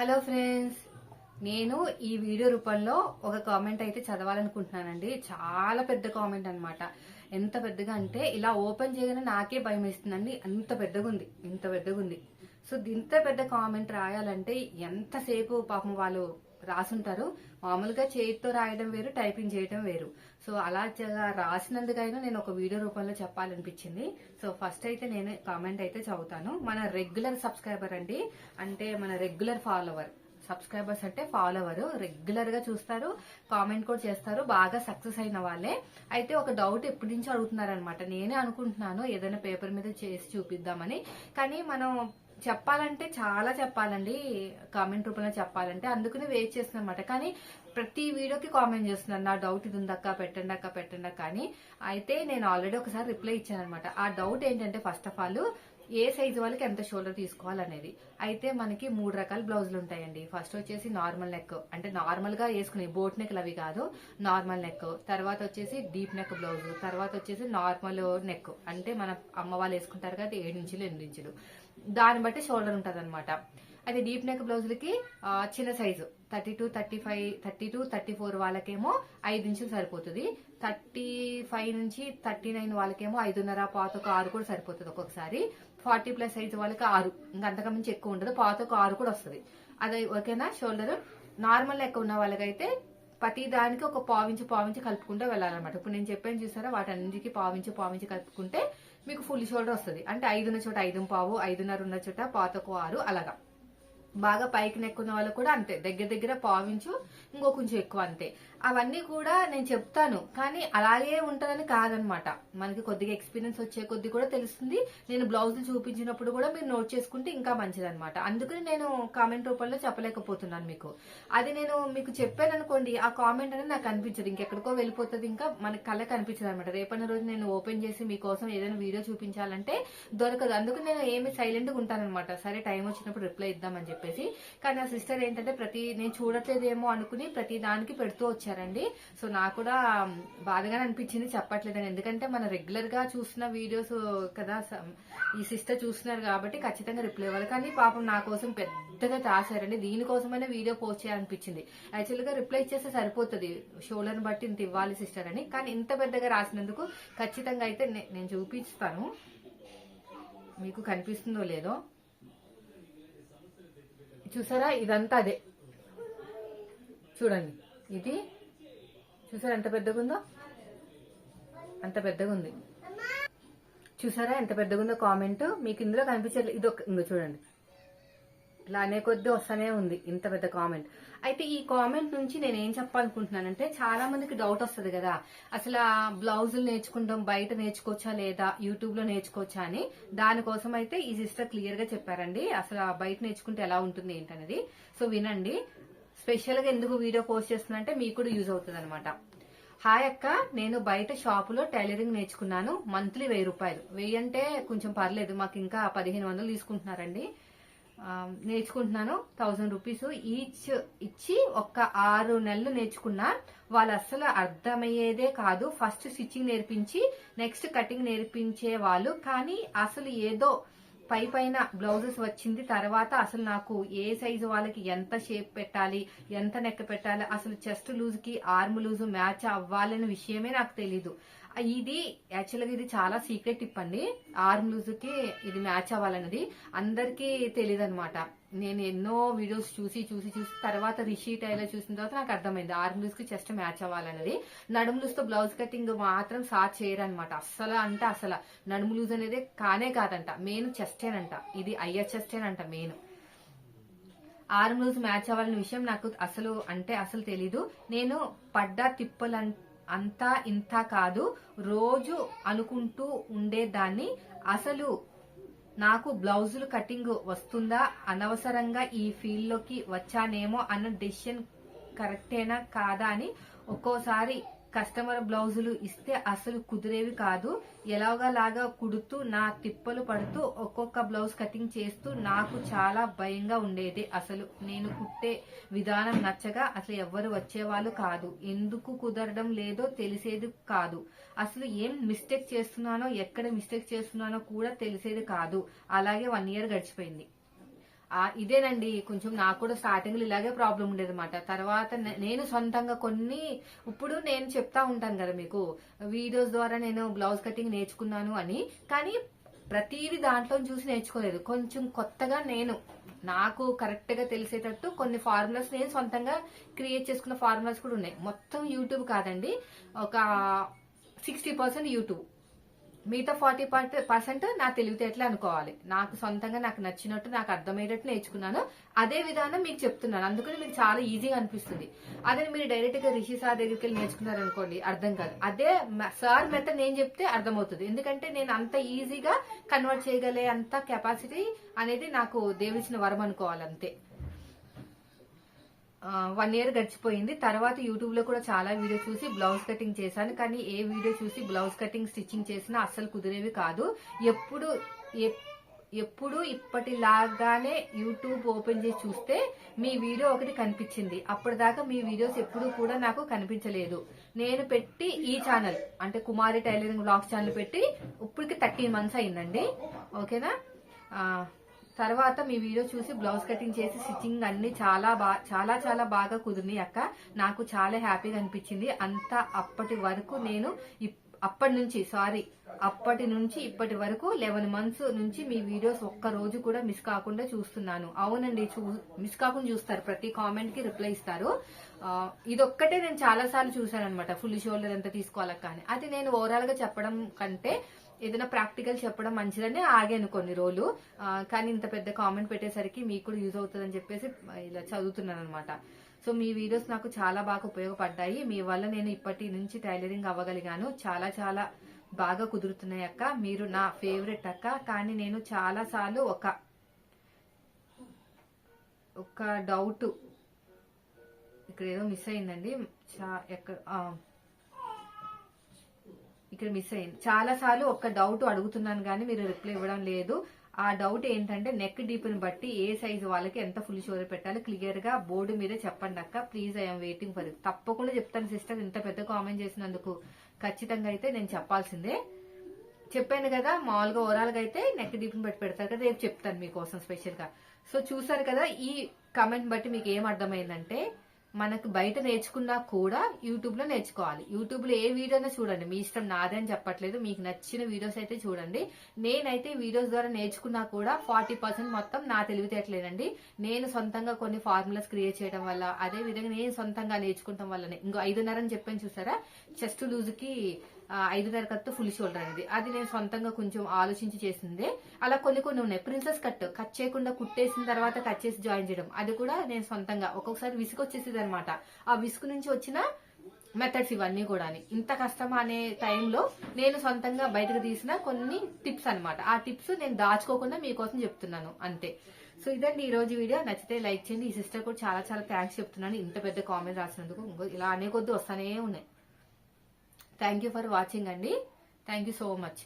Hello friends నేను ఈ video రూపంలో ఒక కామెంట్ అయితే చదవాలనుకుంటున్నానండి. చాలా పెద్ద కామెంట్ అన్నమాట. ఎంత పెద్దగా అంటే ఇలా ఓపెన్ చేయగానే నాకే భయం వేస్తుందండి. అంత పెద్దగా ఉంది ఇంత పెద్దగా ఉంది సో ఇంత పెద్ద కామెంట్ రాయాలంటే ఎంతసేపు పాపం వాళ్ళు రాసుంటారు. మామూలుగా చేతితో రాయడం వేరు టైపింగ్ చేయడం వేరు. సో అలా రాసినందుకైనా నేను ఒక వీడియో రూపంలో చెప్పాలనిపించింది. సో ఫస్ట్ అయితే నేను కామెంట్ అయితే చదువుతాను. మన రెగ్యులర్ సబ్స్క్రైబర్ అండి. అంటే మన రెగ్యులర్ ఫాలోవర్. సబ్స్క్రైబర్స్ అంటే ఫాలోవర్. రెగ్యులర్గా చూస్తారు కామెంట్ కూడా చేస్తారు. బాగా సక్సెస్ అయిన వాళ్ళే. అయితే ఒక డౌట్ ఎప్పటి నుంచి అడుగుతున్నారనమాట నేనే అనుకుంటున్నాను ఏదైనా పేపర్ మీద చేసి చూపిద్దామని. కానీ మనం చెప్పాలంటే చాలా చెప్పాలండి. కామెంట్ రూపంలో చెప్పాలంటే అందుకునే వెయిట్ చేస్తున్నాను అనమాట కానీ ప్రతి వీడియోకి కామెంట్ చేస్తున్నారు నా డౌట్ ఇది ఉందక్క పెట్టండి అక్క పెట్టండి కానీ అని. అయితే నేను ఆల్రెడీ ఒకసారి రిప్లై ఇచ్చాను అనమాట ఆ డౌట్ ఏంటంటే ఫస్ట్ ఆఫ్ ఆల్ ఏ సైజు వాళ్ళకి ఎంత షోల్డర్ తీసుకోవాలనేది. అయితే మనకి మూడు రకాల బ్లౌజులు ఉంటాయండి. ఫస్ట్ వచ్చేసి నార్మల్ నెక్ అంటే నార్మల్గా వేసుకునే బోట్ నెక్ అవి కాదు నార్మల్ నెక్ తర్వాత వచ్చేసి డీప్ నెక్ బ్లౌజ్ తర్వాత వచ్చేసి నార్మల్ నెక్ అంటే మన అమ్మ వాళ్ళు వేసుకుంటారు కదా ఏడు ఇంచులు ఎనిమిది ఇంచులు. దాన్ని బట్టి షోల్డర్ ఉంటుంది అనమాట అయితే డీప్ నెక్ బ్లౌజులకి చిన్న size. Thirty two thirty five thirty two thirty four వాళ్ళకేమో ఐదు ఇంచులు సరిపోతుంది. థర్టీ ఫైవ్ నుంచి థర్టీ నైన్ వాళ్ళకేమో ఐదున్నర పాతకు ఆరు కూడా సరిపోతుంది ఒక్కొక్కసారి. ఫార్టీ ప్లస్ సైజ్ వాళ్ళకి ఆరు. ఇంకా అంతకు ఎక్కువ ఉండదు. పాతకు ఆరు కూడా వస్తుంది. అది ఓకేనా? షోల్డర్. నార్మల్ లెక్క ఉన్న వాళ్ళకైతే ప్రతి దానికి ఒక పావించి పావించి కలుపుకుంటూ వెళ్ళాలన్నమాట. ఇప్పుడు నేను చెప్పాను చూసారా వాటన్నిటికీ పావించి పావించి కలుపుకుంటే మీకు ఫుల్ షోల్డర్ వస్తుంది. అంటే ఐదున్న చోట ఐదు పావు ఐదున్నర ఉన్న చోట పాతకు ఆరు అలాగా. బాగా పైకి నెక్కున్న వాళ్ళు కూడా అంతే. దగ్గర దగ్గర పావించు ఇంకో కొంచెం ఎక్కువ అంతే. అవన్నీ కూడా నేను చెప్తాను. కానీ అలాగే ఉంటుందని కాదనమాట. మనకి కొద్దిగా ఎక్స్పీరియన్స్ వచ్చే కొద్ది కూడా తెలుస్తుంది. నేను బ్లౌజులు చూపించినప్పుడు కూడా మీరు నోట్ చేసుకుంటే ఇంకా మంచిదనమాట. అందుకని నేను కామెంట్ రూపంలో చెప్పలేకపోతున్నాను మీకు. అది నేను మీకు చెప్పాను అనుకోండి ఆ కామెంట్ అనేది నాకు అనిపించదు. ఇంకెక్కడికో వెళ్ళిపోతుంది ఇంకా మనకి కళ్ళ కనిపించదు అనమాట రేపటి రోజు నేను ఓపెన్ చేసి మీకోసం ఏదైనా వీడియో చూపించాలంటే దొరకదు. అందుకని నేను ఏమి సైలెంట్గా ఉంటానమాట సరే టైం వచ్చినప్పుడు రిప్లై ఇద్దామని చెప్పేసి. కానీ నా సిస్టర్ ఏంటంటే ప్రతి నేను చూడట్లేదేమో అనుకుని ప్రతి దానికి పెడుతూ వచ్చారండి. సో నాకు కూడా బాధగానే అనిపించింది చెప్పట్లేదని. ఎందుకంటే మన రెగ్యులర్గా చూసిన వీడియోస్ కదా స- ఈ సిస్టర్ చూస్తున్నారు కాబట్టి ఖచ్చితంగా రిప్లై ఇవ్వాలి. కానీ పాపం నా కోసం పెద్దగా రాశారండి దీనికోసమైనా వీడియో పోస్ట్ చేయాలనిపించింది. యాక్చువల్గా రిప్లై ఇచ్చేస్తే సరిపోతుంది. షోలను బట్టి ఇంత ఇవ్వాలి సిస్టర్ అని. కానీ ఇంత పెద్దగా రాసినందుకు ఖచ్చితంగా అయితే నే- నేను చూపిస్తాను. మీకు కనిపిస్తుందో లేదో. చూసారా? ఇదంతా అదే. చూడండి. ఇది చూసారా ఎంత పెద్దగా ఉందో అంత పెద్దగా ఉంది చూసారా ఎంత పెద్దగా ఉందో కామెంట్? మీకు ఇందులో కనిపించలేదు ఇది ఒక ఇంకో చూడండి. ఇలా అనే కొద్దీ వస్తానే ఉంది ఇంత పెద్ద కామెంట్. అయితే ఈ కామెంట్ నుంచి నేను ఏం చెప్పాలనుకుంటున్నానంటే చాలా మందికి డౌట్ వస్తుంది కదా. అసలు ఆ బ్లౌజులు నేర్చుకుంటాం బయట నేర్చుకోవచ్చా లేదా యూట్యూబ్లో నేర్చుకోవచ్చా అని. దానికోసం అయితే ఈ సిస్టర్ క్లియర్గా చెప్పారండి. అసలు ఆ బయట నేర్చుకుంటే ఎలా ఉంటుంది ఏంటనేది. సో వినండి. స్పెషల్గా ఎందుకు వీడియో పోస్ట్ చేస్తున్నా మీకు కూడా యూజ్ అవుతుంది అనమాట హాయ్ అక్క నేను బయట షాపులో టైలరింగ్ నేర్చుకున్నాను. మంత్లీ వెయ్యి రూపాయలు. వెయ్యి అంటే కొంచెం పర్లేదు మాకు ఇంకా పదిహేను వందలు తీసుకుంటున్నారండి. నేర్చుకుంటున్నాను థౌజండ్ రూపీస్ ఈచ్ ఇచ్చి ఒక్క ఆరు నెలలు నేర్చుకున్నా వాళ్ళు అస్సలు అర్థమయ్యేదే కాదు. ఫస్ట్ స్టిచ్చింగ్ నేర్పించి నెక్స్ట్ కటింగ్ నేర్పించే వాళ్ళు. కానీ అసలు ఏదో పై పైన బ్లౌజెస్ వచ్చింది. తర్వాత అసలు నాకు ఏ సైజు వాళ్ళకి ఎంత షేప్ పెట్టాలి ఎంత నెక్క పెట్టాలి అసలు చెస్ట్ లూజ్కి ఆర్మ్ లూజ్ మ్యాచ్ అవ్వాలనే విషయమే నాకు తెలీదు. ఇది యాక్చువల్గా ఇది చాలా సీక్రెట్ టిప్ అండి. ఆర్మ్ లూజ్కి ఇది మ్యాచ్ అవ్వాలన్నది. అందరికీ తెలియదు అనమాట నేను ఎన్నో వీడియోస్ చూసి చూసి చూసి తర్వాత రిషి టైలర్ చూసిన తర్వాత నాకు అర్థమైంది. ఆర్మ్ లూజ్కి చెస్ట్ మ్యాచ్ అవ్వాలన్నది. నడుము లూజ్తో బ్లౌజ్ కటింగ్ మాత్రం సార్ చేయరనమాట అస్సలు అంటే అసలు నడుము లూజ్ అనేది కానే కాదంట. మెయిన్ చెస్టేనంట. ఇది అయ్యర్ చెస్టేనంట మెయిన్. ఆర్మ్ లూజ్ మ్యాచ్ అవ్వాలనే విషయం నాకు అసలు అంటే అసలు తెలీదు. నేను పడ్డ తిప్పలు అంతా ఇంత కాదు రోజు అనుకుంటూ ఉండేదాన్ని. అసలు నాకు బ్లౌజులు కటింగ్ వస్తుందా? అనవసరంగా ఈ ఫీల్డ్లోకి వచ్చానేమో అన్న డెసిషన్ కరెక్టేనా కాదా అని ఒక్కోసారి కస్టమర్ బ్లౌజులు ఇస్తే అసలు కుదిరేవి కాదు. ఎలాగలాగా కుడుతూ నా తిప్పలు పడుతూ ఒక్కొక్క బ్లౌజ్ కటింగ్ చేస్తూ నాకు చాలా భయంగా ఉండేది. అసలు నేను కుట్టే విధానం నచ్చగా అసలు ఎవ్వరు వచ్చేవాళ్ళు కాదు. ఎందుకు కుదరడం లేదో తెలిసేది కాదు. అసలు ఏం మిస్టేక్ చేస్తున్నానో ఎక్కడ మిస్టేక్ చేస్తున్నానో కూడా తెలిసేది కాదు. అలాగే వన్ ఇయర్ గడిచిపోయింది. ఇదేనండి కొంచెం నాకు కూడా స్టార్టింగ్లో ఇలాగే ప్రాబ్లం ఉండేది అనమాట తర్వాత నేను సొంతంగా కొన్ని ఇప్పుడు నేను చెప్తా ఉంటాను కదా మీకు వీడియోస్ ద్వారా నేను బ్లౌజ్ కటింగ్ నేర్చుకున్నాను అని. కానీ ప్రతిదీ దాంట్లో చూసి నేర్చుకోలేదు. కొంచెం కొత్తగా నేను నాకు కరెక్ట్గా తెలిసేటట్టు కొన్ని ఫార్ములాస్ నేను సొంతంగా క్రియేట్ చేసుకున్న ఫార్ములాస్ కూడా ఉన్నాయి. మొత్తం యూట్యూబ్ కాదండి. ఒక సిక్స్టీ పర్సెంట్ యూట్యూబ్ మిగతా ఫార్టీ పర్సెంట్ నా తెలివితేటలే అనుకోవాలి. నాకు సొంతంగా నాకు నచ్చినట్టు నాకు అర్థమయ్యేటట్టు నేర్చుకున్నాను. అదే విధానం మీకు చెప్తున్నాను. అందుకని మీకు చాలా ఈజీగా అనిపిస్తుంది. అదే మీరు డైరెక్ట్గా రిషి సార్ దగ్గరికి వెళ్ళి నేర్చుకున్నారు అనుకోండి అర్థం కాదు. అదే సార్ మెథడ్ నేను చెప్తే అర్థమవుతుంది. ఎందుకంటే నేను అంత ఈజీగా కన్వర్ట్ చేయగలే అంత కెపాసిటీ అనేది నాకు దేవుడిచ్చిన వరం అనుకోవాలి అంతే వన్ ఇయర్ గడిచిపోయింది. తర్వాత యూట్యూబ్లో కూడా చాలా వీడియో చూసి బ్లౌజ్ కటింగ్ చేశాను. కానీ ఏ వీడియో చూసి బ్లౌజ్ కటింగ్ స్టిచ్చింగ్ చేసినా అస్సలు కుదిరేవి కాదు. ఎప్పుడు ఎప్పుడు ఇప్పటిలాగానే యూట్యూబ్ ఓపెన్ చేసి చూస్తే మీ వీడియో ఒకటి కనిపించింది. అప్పటిదాకా మీ వీడియోస్ ఎప్పుడు కూడా నాకు కనిపించలేదు. నేను పెట్టి ఈ ఛానల్ అంటే కుమారి టైలరింగ్ బ్లాగ్స్ ఛానల్ పెట్టి ఇప్పటికి థర్టీన్ మంత్స్ అయిందండి. ఓకేనా ఆ, తర్వాత మీ వీడియో చూసి బ్లౌజ్ కటింగ్ చేసి స్టిచ్చింగ్ అన్ని చాలా బా చాలా చాలా బాగా కుదిరినాయి అక్క. నాకు చాలా హ్యాపీగా అనిపించింది. అంత అప్పటి వరకు నేను ఇప్- అప్పటి నుంచి సారీ అప్పటి నుంచి ఇప్పటి వరకు లెవెన్ మంత్స్ నుంచి మీ వీడియోస్ ఒక్క రోజు కూడా మిస్ కాకుండా చూస్తున్నాను. అవునండి చూ మిస్ కాకుండా చూస్తారు. ప్రతి కామెంట్కి రిప్లై ఇస్తారు. ఇదొక్కటే నేను చాలా సార్లు చూసాను అనమాట ఫుల్ షోల్డర్ ఎంత తీసుకోవాలి కానీ అది నేను ఓవరాల్గా చెప్పడం కంటే ఏదైనా ప్రాక్టికల్ చెప్పడం మంచిదని ఆగాను కొన్ని రోజులు. కానీ ఇంత పెద్ద కామెంట్ పెట్టేసరికి మీకు కూడా యూజ్ అవుతుందని చెప్పేసి ఇలా చదువుతున్నాను అనమాట సో మీ వీడియోస్ నాకు చాలా బాగా ఉపయోగపడ్డాయి. మీ వల్ల నేను ఇప్పటి నుంచి టైలరింగ్ అవ్వగలిగాను. చాలా చాలా బాగా కుదురుతున్నాయి అక్క. మీరు నా ఫేవరెట్ అక్క. కానీ నేను చాలా సార్లు ఒక ఒక డౌట్ ఇక్కడ ఏదో మిస్ అయిందండి. చా- ఎక్కడ ఇక్కడ మిస్ అయింది. చాలా సార్లు ఒక డౌట్ అడుగుతున్నాను కానీ మీరు రిప్లై ఇవ్వడం లేదు. ఆ డౌట్ ఏంటంటే నెక్ డీప్ని బట్టి ఏ సైజు వాళ్ళకి ఎంత ఫుల్ షోర్ పెట్టాలి క్లియర్గా బోర్డు మీద చెప్పండి అక్క. ప్లీజ్ ఐఎమ్ వెయిటింగ్ ఫర్ తప్పకుండా చెప్తాను సిస్టర్ ఇంత పెద్ద కామెంట్ చేసినందుకు ఖచ్చితంగా అయితే నేను చెప్పాల్సిందే. చెప్పాను కదా మామూలుగా ఓవరాల్గా అయితే నెక్ డీప్ని బట్టి పెడతారు కదా రేపు చెప్తాను మీకోసం స్పెషల్గా. సో చూసారు కదా ఈ కమెంట్ బట్టి మీకు ఏం అర్థమైందంటే మనకు బయట నేర్చుకున్నా కూడా యూట్యూబ్లో నేర్చుకోవాలి. యూట్యూబ్లో ఏ వీడియోనో చూడండి. మీ ఇష్టం నాదని చెప్పట్లేదు. మీకు నచ్చిన వీడియోస్ అయితే చూడండి. నేనైతే వీడియోస్ ద్వారా నేర్చుకున్నా కూడా ఫార్టీ పర్సెంట్ మొత్తం నా తెలివితేటలేనండి. నేను సొంతంగా కొన్ని ఫార్ములాస్ క్రియేట్ చేయడం వల్ల అదే విధంగా నేను సొంతంగా నేర్చుకుంటాం వల్లనే. ఇంకో ఐదున్నర అని చెప్పాను చూసారా? చెస్ట్ లూజ్కి ఐదున్నర కట్టు ఫుల్ షోల్డర్ అనేది. అది నేను సొంతంగా కొంచెం ఆలోచించి చేసిందే. అలా కొన్ని కొన్ని ఉన్నాయి. ప్రిన్సెస్ కట్ కట్ చేయకుండా కుట్టేసిన తర్వాత కట్ చేసి జాయిన్ చేయడం. అది కూడా నేను సొంతంగా ఒక్కొక్కసారి విసుగు వచ్చేసేది అనమాట ఆ విసుగు నుంచి వచ్చిన మెథడ్స్ ఇవన్నీ కూడా ఇంత కష్టం అనే టైంలో నేను సొంతంగా బయటకు తీసిన కొన్ని టిప్స్ అన్నమాట. ఆ టిప్స్ నేను దాచుకోకుండా మీకోసం చెప్తున్నాను. అంతే. సో ఇదండి ఈ రోజు వీడియో. నచ్చితే లైక్ చేయండి. ఈ సిస్టర్ కూడా చాలా చాలా థ్యాంక్స్ చెప్తున్నాను. ఇంత పెద్ద కామెంట్ రాసినందుకు ఇంకో ఇలా అనే కొద్ది వస్తానే ఉన్నాయి. థ్యాంక్ యూ ఫర్ వాచింగ్ అండి. Thank you so much